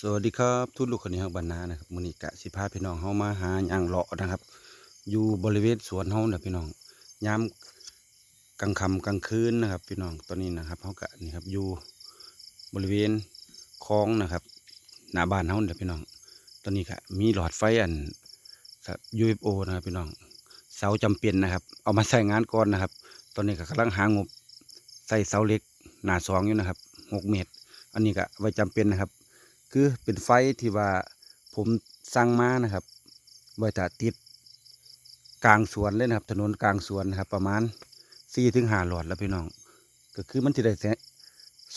สวัสดีครับทุกลูกคนนี้ฮักบรรณานะครับมือนี้กะสิพาพี่น้องเฮามาหาหย่างเลาะนะครับ อยู่บริเวณสวนเฮาเน่ะพี่น้องยามกลางค่ำกลางคืนนะครับ พี่น้องตอนนี้นะครับเฮากะนี่ครับอยู่บริเวณคลองนะครับหน้าบ้านเฮาเน่ะพี่น้อง ตอนนี้ก็มีหลอดไฟอันครับ UFO นะครับพี่น้องเสาจำเป็นนะครับ เอามาใส่งานก่อนนะครับ ตอนนี้ก็กำลังหางบใส่เสาเล็กหนาสองอยู่นะครับหกเมตร อันนี้ก็ไว้จำเป็นนะครับ คือเป็นไฟที่ว่าผมสั่งมานะครับไว้ถ้าติดกลางสวนเลยนะครับ ถนนกลางสวนนะครับ ประมาณสี่ถึงห้าหลอดแล้วพี่น้อง ก็คือมันจะได้แสง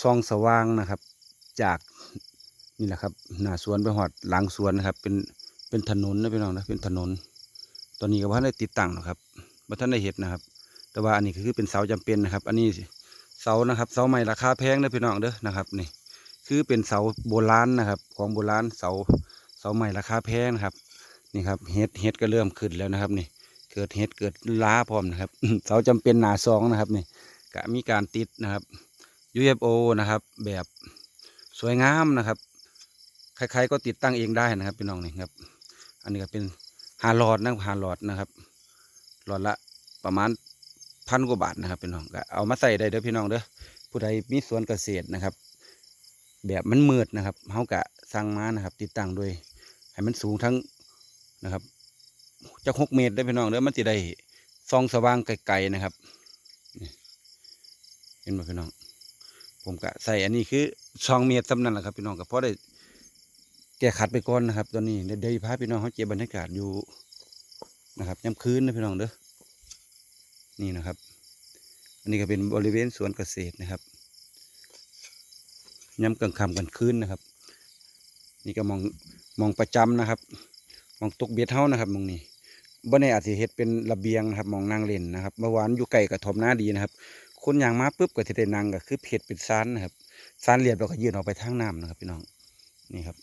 ซองสว่างนะครับ จากนี่แหละครับหน้าสวนไปหอดหลังสวนนะครับ เป็นเป็นถนนนะพี่น้องนะเป็นถนน ตอนนี้ก็ว่าได้ติดตั้งหรอกครับว่าท่านได้เห็นนะครับ แต่ว่าอันนี้คือเป็นเสาจำเป็นนะครับ อันนี้เสานะครับ เสาใหม่ราคาแพงนะพี่น้องเด้อนะครับนี่ คือเป็นเสาโบราณนะครับ ของโบราณเสาเสาใหม่ราคาแพงครับ นี่ครับเฮ็ดเฮ็ดก็เริ่มขึ้นแล้วนะครับนี่เกิดเฮ็ดเกิดล้าพร้อมนะครับ เสาจำเป็นหนาซองนะครับนี่ก็มีการติดนะครับ UFO นะครับ แบบสวยงามนะครับใครๆก็ติดตั้งเองได้นะครับพี่น้องนี่ครับ อันนี้ก็เป็นหาหลอดนะหาหลอดนะครับหลอดละประมาณพันกว่าบาทนะครับพี่น้องก็เอามาใส่ได้เด้อพี่น้องเด้อผู้ใดมีสวนเกษตรนะครับ แบบมันมืดนะครับเฮากะสั่งมานะครับ ติดตั้งโดยให้มันสูงทั้งนะครับจะหกเมตรได้พี่น้องเด้อมันจะได้ส่องสว่างไกลๆนะครับนี่เห็นไหมพี่น้อง ผมกะใส่อันนี้คือสองเมตรสำนันแหละครับพี่น้องก็พอได้แก้ขัดไปก่อนนะครับ ตอนนี้เดี๋ยวเดยวพาพี่น้องเขาเก็บบรรยากาศอยู่นะครับย้ำคืนนะพี่น้องเด้อนี่นะครับ อันนี้ก็เป็นบริเวณสวนเกษตรนะครับ ย้ำกลางค่ำกลางคืนนะครับ นี่ก็มองมองประจำนะครับมองตกเบียดเท้านะครับมองนี้บ่ในอาจจะเฮ็ดเป็นระเบียงนะครับมองนั่งเล่นนะครับเมื่อวานอยู่ไก่กับทอมหน้าดีนะครับ คนอย่างมาปุ๊บก็จะได้นั่งก็คือเพจเป็นซานนะครับซานเรียบเราก็ยืนออกไปทางน้ำนะครับ พี่น้องนี่ครับ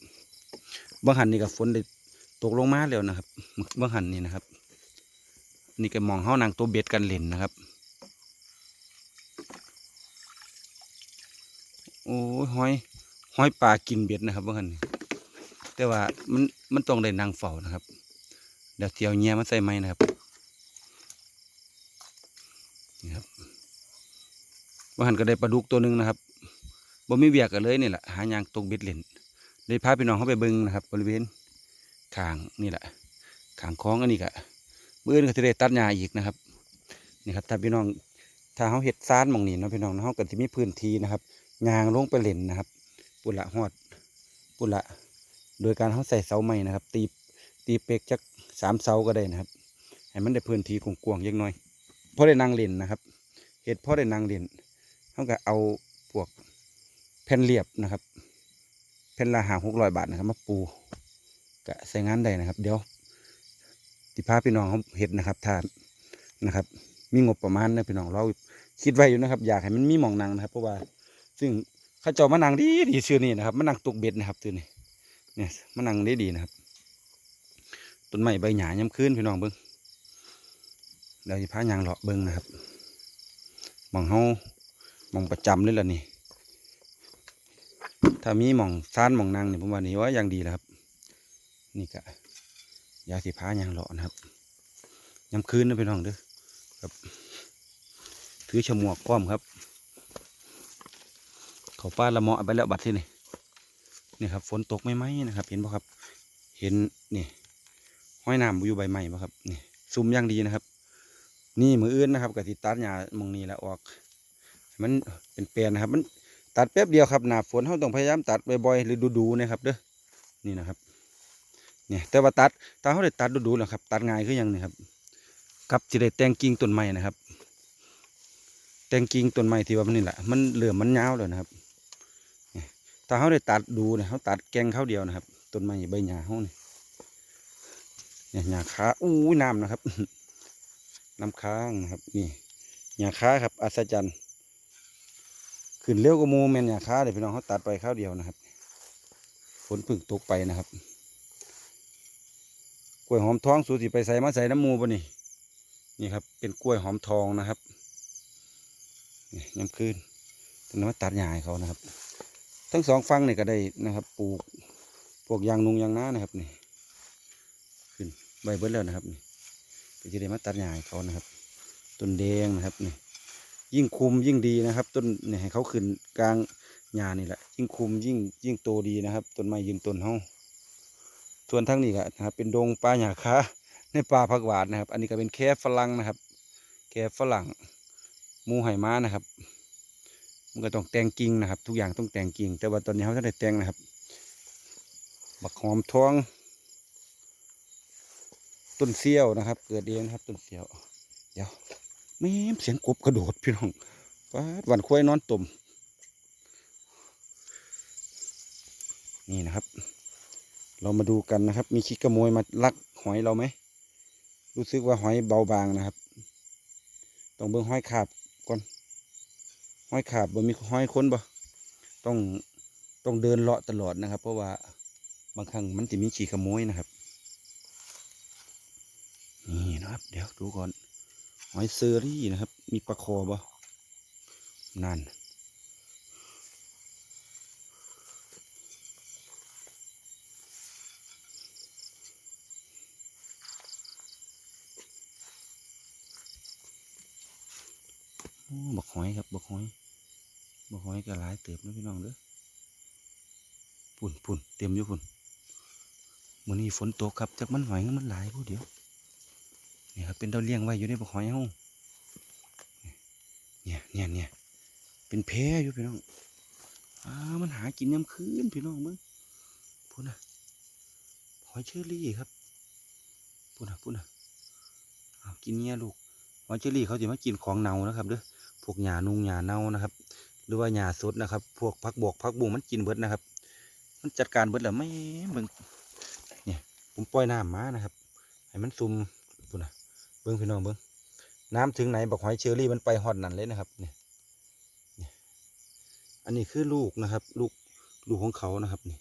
บางหันนี่ก็ฝนได้ตกลงมาแล้วนะครับบางหันนี่นะครับ นี่ก็มองเฮานางตัวเบ็ดกันเล่นนะครับ โอ้ยห้อยห้อยปลากินเบ็ดนะครับเพื่อนแต่ว่ามันมันต้องได้นางเฝ้านะครับ เดี๋ยวเที่ยวเงี้ยมาใส่ไม้นะครับนี่ครับว่าหันก็ได้ปลาดุกตัวหนึ่งนะครับบ่มีเบียกกันเลยนี่แหละหายางตกเบ็ดเล่นได้พาพี่น้องเข้าไปเบิ้งนะครับ บริเวณขางนี่แหละขางคลองอันนี้ก็เบื้อนก็จะได้ตัดหญ้าอีกนะครับนี่ครับถ้าพี่น้องถ้าเขาเห็ดซานมองนี่นะพี่น้องเนาะเขาก็จะมีพื้นที่นะครับ ยางลงไปเล่นนะครับ ปุระหอด ปุระโดยการเขาใส่เสาใหม่นะครับ ตีตีเป็กจักสามเสาก็ได้นะครับ ให้มันได้พื้นที่กว้างๆเล็กน้อยพอได้นางเล่นนะครับเห็ดพอได้นางเล่นเขาก็เอาพวกแผ่นเรียบนะครับแผ่นละหาหกร้อยบาทนะครับมาปูก็ใส่งานได้นะครับ เดี๋ยวติพาพี่น้องเขาเห็ดนะครับถ้านะครับ มีงบประมาณนะพี่น้องเราคิดไว้อยู่นะครับ อยากให้มันมีหมองนางนะครับ เพราะว่า ซึ่งข้าเจ้ามานั่งดีดีชื่อนี่นะครับมานั่งตกเบ็ดนะครับชื่อนี่เนี่ยมานั่งได้ดีนะครับต้นไม้ใบหญ้าย้ำคืนพี่น้องเบิ้งเดี๋ยวจะพายางเลาะเบิ้งนะครับมองเฮามองประจำเลยล่ะนี่ ถ้ามีมองซ่านมองนางเนี่ยผมว่านี่ว่าอย่างดีแล้วครับ นี่ก็ยาสีพายางเลาะนะครับย้ำคืนนะพี่น้องเด้อครับ ถือฉมวกก้อมครับ เขาป้าละเมาะไปแล้วบัดที่นี่นี่ครับฝนตกไม่ไหมนะครับ เห็นป่ะครับ เห็นนี่ห้อยน้ำอยู่ใบไม้ป่ะครับนี่ซุ่มย่างดีนะครับ นี่มืออื่นนะครับกับที่ตัดหญ้ามองนี้แล้วออก มันเป็นเปลนนะครับ มันตัดแป๊บเดียวครับหนาฝนเขาต้องพยายามตัดบ่อยๆหรือดูๆนะครับเด้อนี่นะครับเนี่ยแต่ว่าตัดถ้าเขาได้ตัดดูๆนะครับ ตัดง่ายคือหยังนี่ครับกับสิได้แตงกิ่งต้นไม้นะครับ แตงกิ่งต้นไม้ที่ว่ามันนี่แหละมันเหลื่อมมันยาวเลยนะครับ ถ้าเขาได้ตัดดูเนี่ยเขาตัดแกงเขาเดียวนะครับ ต้นไม้ใบหญ้าเขาเนี่เนี่ยหญ้าค้าอู้น้ำนะครับ น้ำค้างนะครับ นี่หญ้าค้าครับ อัศจรรย์ ขึ้นเร็วกว่ามูแมนหญ้าค้าเลยพี่น้องเขาตัดไปข้าวเดียวนะครับฝนพึ่งตกไปนะครับกล้วยหอมทองสูสิไปใส่มาใส่น้ำมูปะนี่นี่ครับ เป็นกล้วยหอมทองนะครับนี่ยามคืนตอนนั้นมาตัดหญ้าเขานะครับ ทั้งสองฝั่งนี่ก็ได้นะครับ ปลูกพวกยางนุงยางนานะครับนี่ขึ้นใบเบิดแล้วนะครับนี่ก็จะได้มาตัดหญ้าเขานะครับ ต้นแดงนะครับนี่ยิ่งคุมยิ่งดีนะครับ ต้นเนี่ให้เขาขึ้นกลางหญ้านี่แหละ ยิ่งคุมยิ่งยิ่งโตดีนะครับต้นไม้ยืนต้นเฮาส่วนทั้งนี้ก็นะครับ เป็นดงป่าหญ้าคาในป่าผักหวานนะครับ อันนี้ก็เป็นแค่ฝรั่งนะครับ แค่ฝรั่งมูไหม้านะครับ มันก็ต้องแต่งกิ่งนะครับ ทุกอย่างต้องแต่งกิ่ง แต่ว่าตอนนี้เขาจะได้แต่งนะครับ บักหอมท้อง ต้นเสี้ยวนะครับ เกิดเองนครับต้นเสี้ยว เดี๋ยวแม่เสียงกบกระโดดพี่น้องฟ้าดวันควายนอนตุ่มนี่นะครับ เรามาดูกันนะครับ มีขี้กระโมยมาลักหอยเราไหม รู้สึกว่าหอยเบาบางนะครับ ต้องเบิ่งหอยขาบก่อน ห้อยขาบบ่มีห้อยค้นบ่ต้องต้องเดินเลาะตลอดนะครับ เพราะว่าบางครั้งมันจะมีขี้ขโมยนะครับนี่นะครับ เดี๋ยวดูก่อนหอยเซอรี่นะครับ มีปลาคอบ่นั่น บักหอยครับบักหอยบักหอยก็หลายเติบนะพี่น้องเด้อปุ่นปุ่นเต็มอยู่ปุ่นมื้อนี้ฝนตกครับจักมันหอยมันหลายผู้เดียวนี่ครับเป็นเต้าเลี้ยงไว้อยู่ในบ่อหอยเฮาเนี่ยเนี่ยเนี่ยเป็นแพอยู่พี่น้องอ้ามันหากินยามคืนพี่น้องมึงพูดนะหอยเชอรี่ครับพูดนะพูดนะเอากินเนี่ยลูกหอยเชอรี่เขาจะมากินของเน่านะครับเด้อ พวกหญ้านุ่งหญ้าเน่านะครับ หรือว่าหญ้าสดนะครับ พวกผักบวกผักบุ้งมันกินเบิดนะครับ มันจัดการเบิดแล้วไม่เบิ่งเนี่ยผมปล่อยน้ำมานะครับ ให้มันซุ่มพูดนะเบิ้งพี่น้องเบิ้งน้ำถึงไหนบอกหอยเชอรี่มันไปหอดนั่นเลยนะครับเนี่ยเนี่ยอันนี้คือลูกนะครับ ลูกลูกของเขานะครับนี่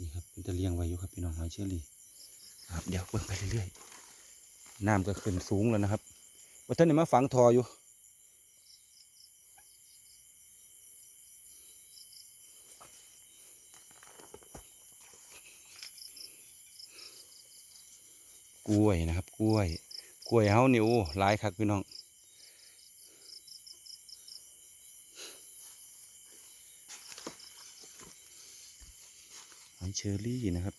นี่ครับเป็นตะเลี้ยงไว้อยู่ครับพี่น้องหอยเชอรี่ครับเดี๋ยวเบิ้งไปเรื่อยๆน้ำก็ขึ้นสูงแล้วนะครับว่าท่านนี่มาฝังทออยู่ กล้วยนะครับ กล้วย กล้วยเฮานี่โอ้หลายคักพี่น้องหอยเชอรี่นะครับ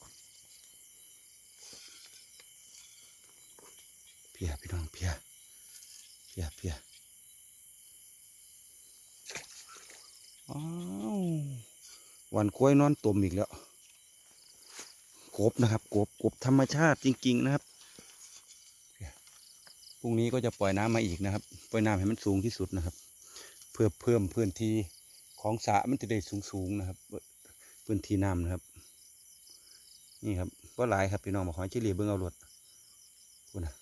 เพียพี่น้องเพียเพียเพียอ้าววันกล้วยนอนตมอีกแล้วกบนะครับกบกบธรรมชาติจริง ๆ นะครับ พรุ่งนี้ก็จะปล่อยน้ำมาอีกนะครับ ปล่อยน้ำให้มันสูงที่สุดนะครับ เพื่อเพิ่มพื้นที่ของสระมันจะได้สูงๆนะครับ พื้นที่น้ำนะครับ นี่ครับก็หลายครับพี่น้องมาขอชิลีเบิ้องเอารถคุณนะ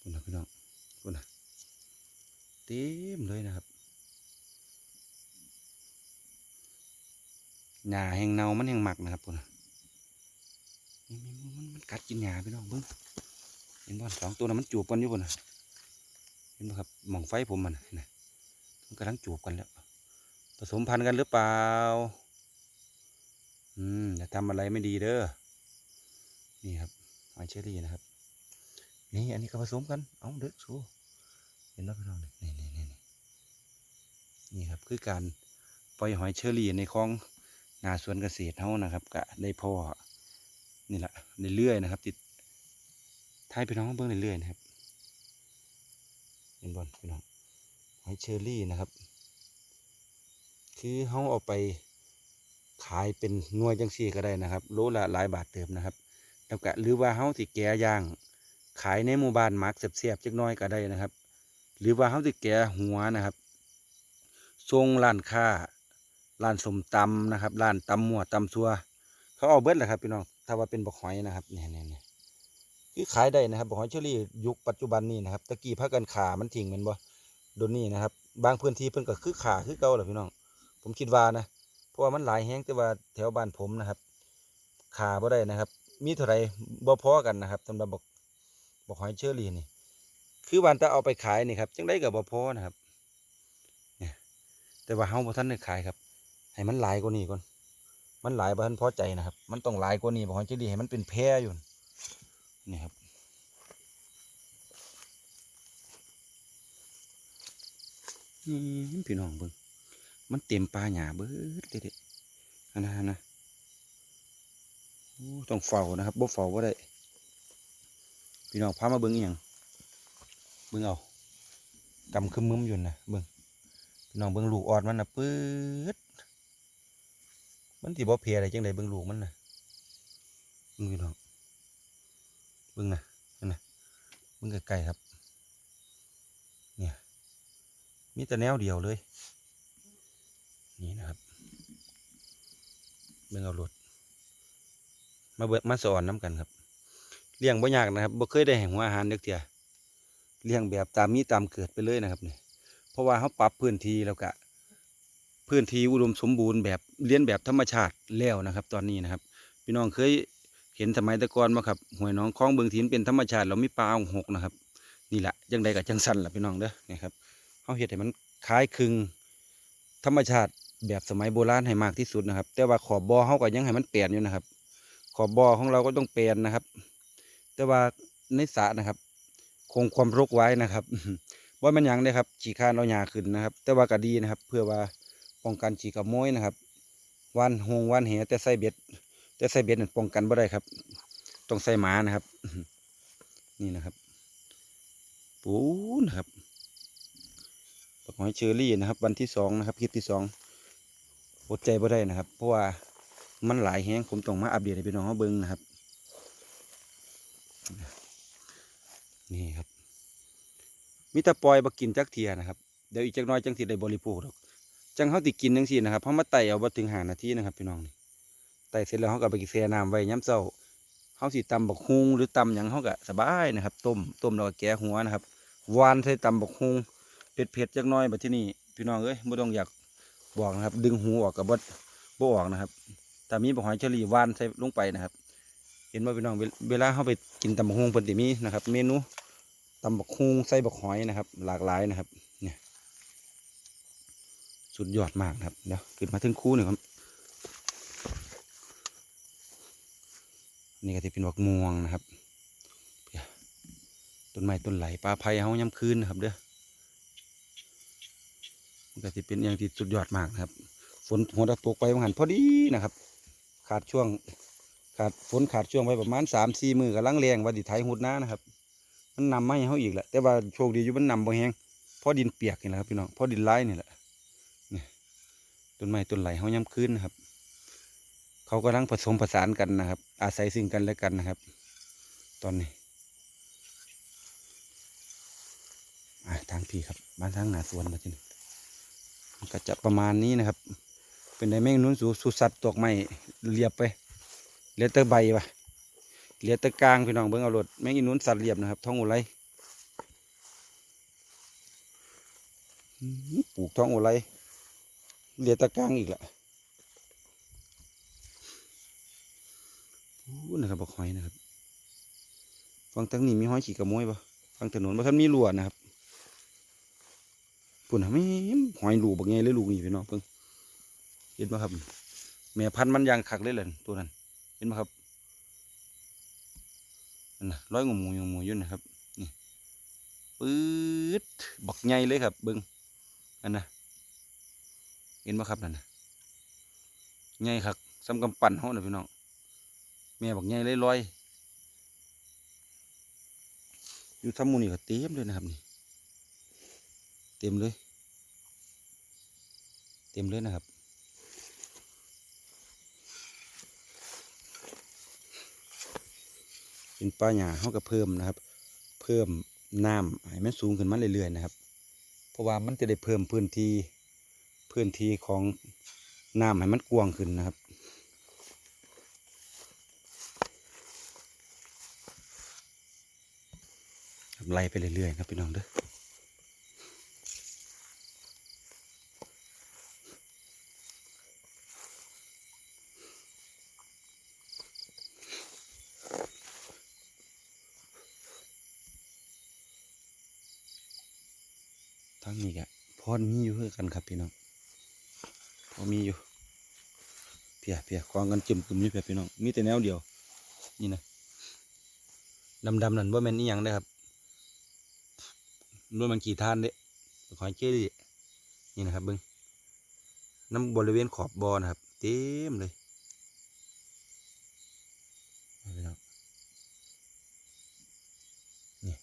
คุณนะพี่น้องคุณนะเต็มเลยนะครับหญ้าแห่งเนามันแห่งหมักนะครับคุณนะมันมันกัดกินหญ้าพี่น้องเบิ้ง เห็นบ่สองตัวนั้นมันจูบกันอยู่บนน่ะเห็นบ่ครับหมองไฟผมมันน่ะมันกำลังจูบกันแล้ว ผสมพันธุ์กันหรือเปล่า อืมอย่าทำอะไรไม่ดีเด้อ นี่ครับหอยเชอรี่นะครับ นี่อันนี้ก็ผสมกัน เอาเด็กชูเห็นแล้วพี่น้องนี่นี่นี่นี่นี่ครับคือการปล่อยหอยเชอรี่ในคลองนาสวนเกษตรเฮานะครับ กะได้พ่อนี่แหละเรื่อยนะครับ ติด ทายพี่น้องเบิ้งเรื่อยๆนะครับเห็นบอลพี่น้องหอยเชอรี่นะครับ คือเขาเอาไปขายเป็นหน่วยจังซี่ก็ได้นะครับโลละหลายบาทเติมนะครับแล้วก็หรือว่าเขาสิแกะย่าง ขายในหมู่บ้านมักเสียบๆจักน้อยก็ได้นะครับ หรือว่าเขาสิแกะหัวนะครับทรงร้านค้าร้านสมตำนะครับร้านตำมั่วตำซัว เขาเอาเบิดแหละครับพี่น้องถ้าว่าเป็นบกหอยนะครับนี่ยเนี่ยเนี่ย คือขายได้นะครับบอกหอยเชอรี่ยุคปัจจุบันนี้นะครับตะกี้พักกันขามันทิ้งมันบ่โดนนี่นะครับ บางพื้นที่เพิ่นก็คือขาคือเก่าแหละพี่น้อง ผมคิดว่านะเพราะว่ามันหลายแห้งแต่ว่าแถวบ้านผมนะครับ ขาบ่ได้นะครับ มีเท่าไรบ่พอกันนะครับสำหรับบอกบอกหอยเชอรี่นี่คือวันถ้าเอาไปขายนี่ครับจังได้กับบ่พอนะครับแต่ว่าเฮาบ่ทันได้ขายครับ ให้มันหลายกว่านี้ก่อนมันหลายบ้านพอใจนะครับ มันต้องหลายกว่านี้บอกให้จะดีให้มันเป็นแพร่อยู่ นี่ครับ นี่พี่น้องเบิ่งมันเต็มปลาหยาเบิดเลยเด็ดอันนั้นนะต้องเฝ้านะครับบ่เฝ้าบ่ได้ พี่น้องพามาเบิ่งอีหยังเบิ่งเอากำคึมมึมอยู่นะเบิ่งพี่น้องเบิ่งลูกออดมันนะปื๊ดมันสิบ่เพลียอะไรจังไดเบิ่งลูกมันนะเบิ่งพี่น้อง เบิ่งนะนั่นนะเบิ่งไกลๆครับ เนี่ยมีแต่แนวเดียวเลย นี่นะครับเบิ่งเอารถมาเบิ่งมาสอนน้ำกันครับ เลี้ยงบ่ยากนะครับบ่เคยได้แห่งหัวอาหารเด็กเทียเลี้ยงแบบตามมีตามเกิดไปเลยนะครับเนี่ยเพราะว่าเขาปรับพื้นที่แล้วก็พื้นที่อุดมสมบูรณ์แบบเลี้ยนแบบธรรมชาติแล้วนะครับ ตอนนี้นะครับ พี่น้องเคย เห็นสมัยตะกอนไหมครับห้วยน้องคลองเบืองทินเป็นธรรมชาติเรามีปลาองหกนะครับ นี่แหละจังใดกับจังสันล่ะพี่น้องเด้อนี่ครับเขาเห็ดให้มันคล้ายคลึงธรรมชาติแบบสมัยโบราณให้มากที่สุดนะครับ แต่ว่าขอบบ่อเขาก็ยังให้มันเปลี่ยนอยู่นะครับ ขอบบ่อของเราก็ต้องเปลี่ยนนะครับ แต่ว่าในสระนะครับ คงความรกไว้นะครับว่ามันยังเลยครับฉีคานเอาหญ้าขึ้นนะครับ แต่ว่าก็ดีนะครับ เพื่อว่าป้องกันฉีขโมยนะครับ วันหงวันเหแต่ใส่เบ็ด แต่ใส่เบ็ดนั่นป้องกันบ่ได้ครับ ต้องใส่หมานะครับ นี่นะครับปูนะครับปักหอยเชอรี่นะครับ วันที่สองนะครับคลิปที่สองอดใจบ่ได้นะครับ เพราะว่ามันหลายแห้งผมต้องมาอัปเดตให้พี่น้องเขาเบิ่งนะครับ นี่ครับมิตรปอยบกินจักเทียนะครับเดี๋ยวอีกจักน้อยจังสิได้บริโภคดอกจังเขาติกินจังสินะครับเพราะมาไต่เอาบ่ถึงหานาทีนะครับ พี่น้องนี่ ไต่เสร็จแล้วเขาก็ไปกินแช่น้ำไว้ย้ำเช้าเขาสิตำบักฮุงหรือตำหยังเขาก็สบายนะครับต้มต้มแล้วก็แกะหัวนะครับวานใส่ตำบักฮุงเผ็ดเผ็ดจักน้อยแบบที่นี่พี่น้องเอ้ยไม่ต้องอยากบอกนะครับ ดึงหูออกกับบดบ่ออกนะครับแต่มีบักหอยเชอรี่วานใส่ลงไปนะครับ เห็นว่าพี่น้องเวลาเขาไปกินตำบักฮุงเพิ่นติมีนะครับ เมนูตำบักฮุงใส่บักหอยนะครับ หลากหลายนะครับ เนี่ยสุดยอดมากนะครับเดี๋ยวขึ้นมาถึงคู่หนึ่งครับ นี่ก็จะเป็นบักม่วงนะครับต้นไม้ต้นไหลปลาไผ่เฮาย่ำคืนนะครับเด้อมันก็จะเป็นอย่างที่สุดยอดมากนะครับ ฝนหัวตะตกไปบางหันพอดีนะครับ ขาดช่วงขาดฝนขาดช่วงไปประมาณสามสี่มือกำลังแรงว่าดิไทยหุดหน้านะครับ มันนำไม้เขาอีกแหละแต่ว่าโชคดีอยู่มันนำบ่แห้งเพราะดินเปียกนี่แหละครับพี่น้องเพราะดินไร้นี่แหละต้นไม้ต้นไหลเขาย้ำคืนนะครับ เขากำลังผสมผสานกันนะครับ อาศัยซึ่งกันและกันนะครับ ตอนนี้ทางพี่ครับบ้านทางหนาสวนมาที่นี่ก็จะประมาณนี้นะครับ เป็นในแมงนุ้นสูสุสัตว์ตกไม้เรียบไปเลือต่ใบวะเลือตะกลางพี่น้องเบิ่งเอารถแมงอีนู้นสัตว์เรียบนะครับท้องอุไรอื้อหือปลูกท้องอุไรเลือตะกลางอีกละ อู้นะครับบอกหอยนะครับฟังทางนี้มีหอยขี่กระมวยปะฟังถนนปะท่านมีรั้วนะครับปุ่นนะไม่หอยลูกบักไงเลยลูกนี่พี่น้องเพิ่งเห็นปะครับ แม่พันธุ์มันยางคักเลยเลยตัวนั้น เห็นปะครับนั่นะร้อยงูหมูงูหมูอยู่นะครับนี่ปื๊ดบักใหญ่เลยครับเบิ้งอันนะเห็นไหมครับนั่นนะใหญ่ครับซ้ำกำปั้นเขาน่ะพี่น้อง ม่บักใหญ่เลยลอยอยู่ทำหมูนี่ก็เต็มเลยนะครับนี่เต็มเลย เต็มเลยนะครับเป็นป้าหญ้าเขาก็เพิ่มนะครับ เพิ่มน้ำให้มันสูงขึ้นมาเรื่อยๆนะครับ เพราะว่ามันจะได้เพิ่มพื้นที่พื้นที่ของน้ำให้มันกว้างขึ้นนะครับ ไล่ไปเรื่อยๆครับพี่น้องเด้อทั้งนี้กะพอมีอยู่คือกันครับพี่น้องพอมีอยู่เพียเพียควางกันจิ้มกลุ่มนี่เพียพี่น้องมีแต่แนวเดียวนี่นะดำดำๆนั่นว่าแม่นอีหยังเด้ครับ ว่ามันกี่ท่านเด้ขอยเจ้ดินี่นะครับเบิ้งน้ำบริเวณขอบบอนะครับ เต็มเลยนี่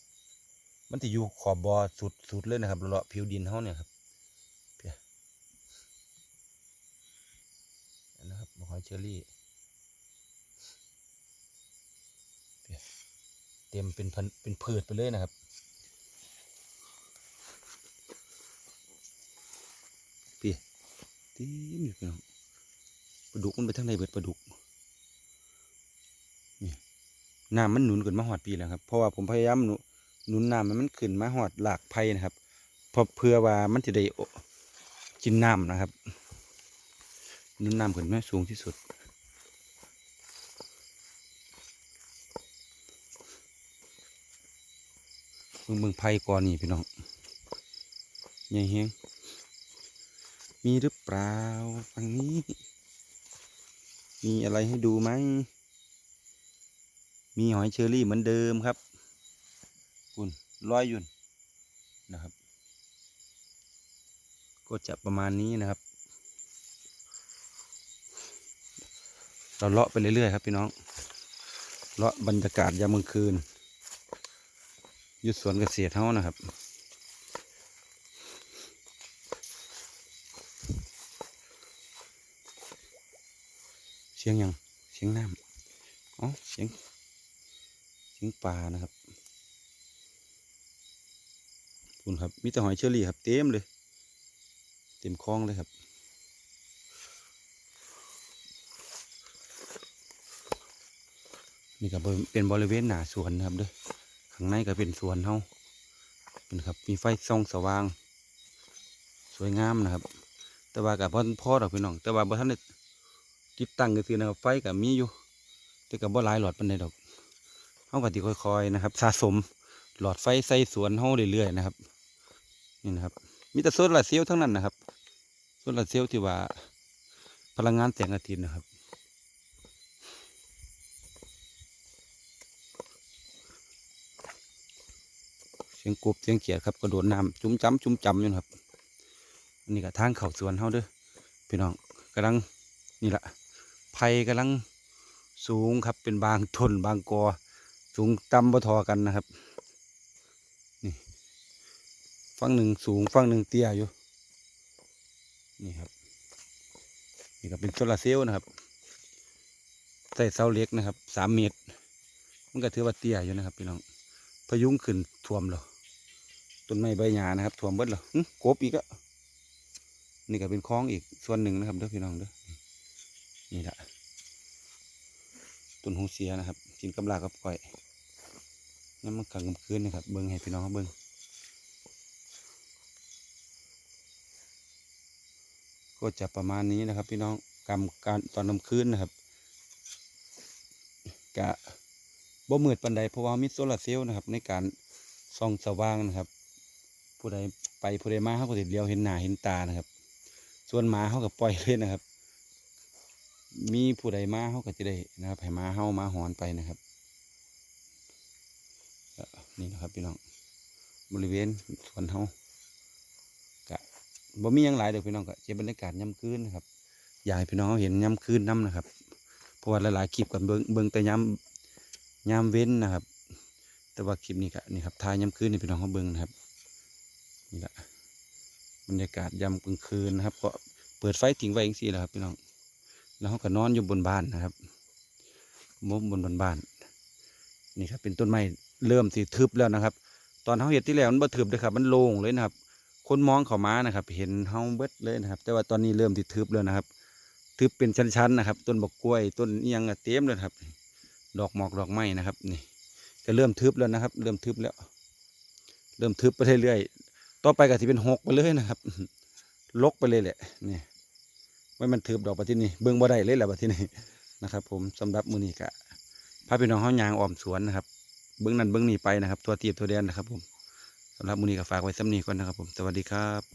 มันจะอยู่ขอบบอสุดสุดเลยนะครับเลาะผิวดินเขาเนี่ยครับเพียนะครับมะหอยเชอรี่เพียเต็มเป็นพันเป็นพืชไปเลยนะครับ พี่ ตีมอยู่พี่น้องปลาดุกมันไปทางไหนเบิดปลาดุกนี่น้ำมันหนุนขึ้นมาหอดปีแล้วครับ เพราะว่าผมพยายามหนุนน้ำให้มันขึ้นมาหอดหลากไผ่นะครับเพราะเพื่อว่ามันจะได้กินน้ำนะครับหนุนน้ำขึ้นมาสูงที่สุดเบิ่งเบิ่งไผ่ก่อนนี่พี่น้องใหญ่เฮง มีหรือเปล่าฝั่งนี้ มีอะไรให้ดูไหม มีหอยเชอรี่เหมือนเดิมครับ คุณร้อยยุนนะครับ ก็จะประมาณนี้นะครับ เราเลาะไปเรื่อยๆครับพี่น้อง เลาะบรรยากาศยามกลางคืนยุดสวนเกษตรเท่านะครับ เสียงยังเสียงน้ำอ๋อเสียงเสียงปลานะครับคุณครับมีแต่หอยเชอรี่ครับเต็มเลย เต็มคลองเลยครับนี่ก็เป็นบริเวณหน้าสวนนะครับเด้อข้างในก็เป็นสวนเฮาเป็นครับมีไฟส่องสว่าง สวยงามนะครับ แต่ว่ากับพ่อพ่อดอกพี่น้อง แต่ว่าบ่ทันได้ ติดตั้งก็คือนะครับ ไฟกับมีอยู่ แต่กับบ่หลายหลอดปานใดดอกเฮาก็สิค่อยๆนะครับสะสมหลอดไฟใส่สวนเฮาเรื่อยๆนะครับนี่นะครับ มีแต่โซลาร์เซลล์ทั้งนั้นนะครับโซลาร์เซลล์ที่ว่าพลังงานแสงอาทิตย์นะครับเสียงกบเสียงเขียดครับกระโดดน้ำจุ้มจ้ำจุ้มจ้ำอยู่ครับอันนี้ก็ทางเข้าสวนเฮาเด้อพี่น้องกำลังนี่แหละ ไผ่กำลังสูงครับเป็นบางทนบางกอ สูงต่ำบ่ทอกันนะครับนี่ฝั่งหนึ่งสูงฝั่งหนึ่งเตี้ยอยู่นี่ครับนี่ก็เป็นโซลาร์เซลล์นะครับใส่เสาเล็กนะครับสามเมตร มันก็ถือว่าเตี้ยอยู่นะครับพี่น้องพยุงขึ้นท่วมแล้วต้นไม้ใบหญ้านะครับท่วมเบิดแล้วหึกบอีกอะนี่ก็เป็นคลองอีกส่วนหนึ่งนะครับเด้อพี่น้องเด้อ นี่แหละต้นหูเสียนะครับกินกำลากับก้อยน้ำมันกลางกลางคืนนะครับ เบิ้งให้พี่น้องเขาเบิ้งก็จะประมาณนี้นะครับ พี่น้องกำการตอนกลางคืนนะครับกะบ่มืดปันใดเพราะว่ามีโซลาเซลล์นะครับ ในการส่องสว่างนะครับ ผู้ใดไปผู้ใดมาเขาก็ติดเลี้ยวเห็นหน้าเห็นตานะครับ ส่วนหมาเขาก็ปล่อยเลยนะครับ มีผู้ใดมาเขาก็จะได้นะครับให้มาเฮามาหอนไปนะครับนี่นะครับพี่น้องบริเวณสวนเฮากะบ่มียังหลายเดี๋ยวพี่น้องก็เก็บบรรยากาศย่ำคืนนะครับอยากให้พี่น้องเขาเห็นย่ำคืนน้ำนะครับเพราะว่าหลายๆคลิปกันเบิ่งเบิ่งแต่ย่ำย่ำเว้นนะครับ แต่ว่าคลิปนี้ก็นี่ครับทายย่ำคืนนี่พี่น้องเขาเบิ่งนะครับนี่แหละบรรยากาศย่ำกลางคืนนะครับ ก็เปิดไฟทิ้งไว้อย่างสี่แหละครับพี่น้อง แล้วเขาก็นอนอยู่บนบ้านนะครับมุมบนบนบ้าน นี่ครับเป็นต้นไม้เริ่มสีทึบแล้วนะครับ ตอนเขาเห็ดที่แล้วมันบ่ทึบเลยครับมันโล่งเลยนะครับ คนมองเข้ามานะครับ เห็นเฮาเบิดเลยนะครับ แต่ว่าตอนนี้เริ่มที่ทึบแล้วนะครับ ทึบเป็นชั้นๆนะครับ ต้นบกกล้วย ต้นยังเต็มเลยครับ ดอกหมอกดอกไม้นะครับ นี่ก็เริ่มทึบแล้วนะครับ เริ่มทึบแล้ว เริ่มทึบไปเรื่อยๆต่อไปก็จะเป็นหกไปเลยนะครับ ลกไปเลยแหละนี่ ไว้มันถือดอกปะที่นี่เบื้องบ่ได้เลยแหละปะที่นี่นะครับ ผมสำหรับมือนี้กะพาพี่น้องเฮายางอ้อมสวนนะครับ เบื้องนั้นเบื้องนี้ไปนะครับ ตัวเตียบตัวแดนนะครับ ผมสำหรับมือนี้ก็ฝากไว้สำนีก่อนนะครับ ผมสวัสดีครับ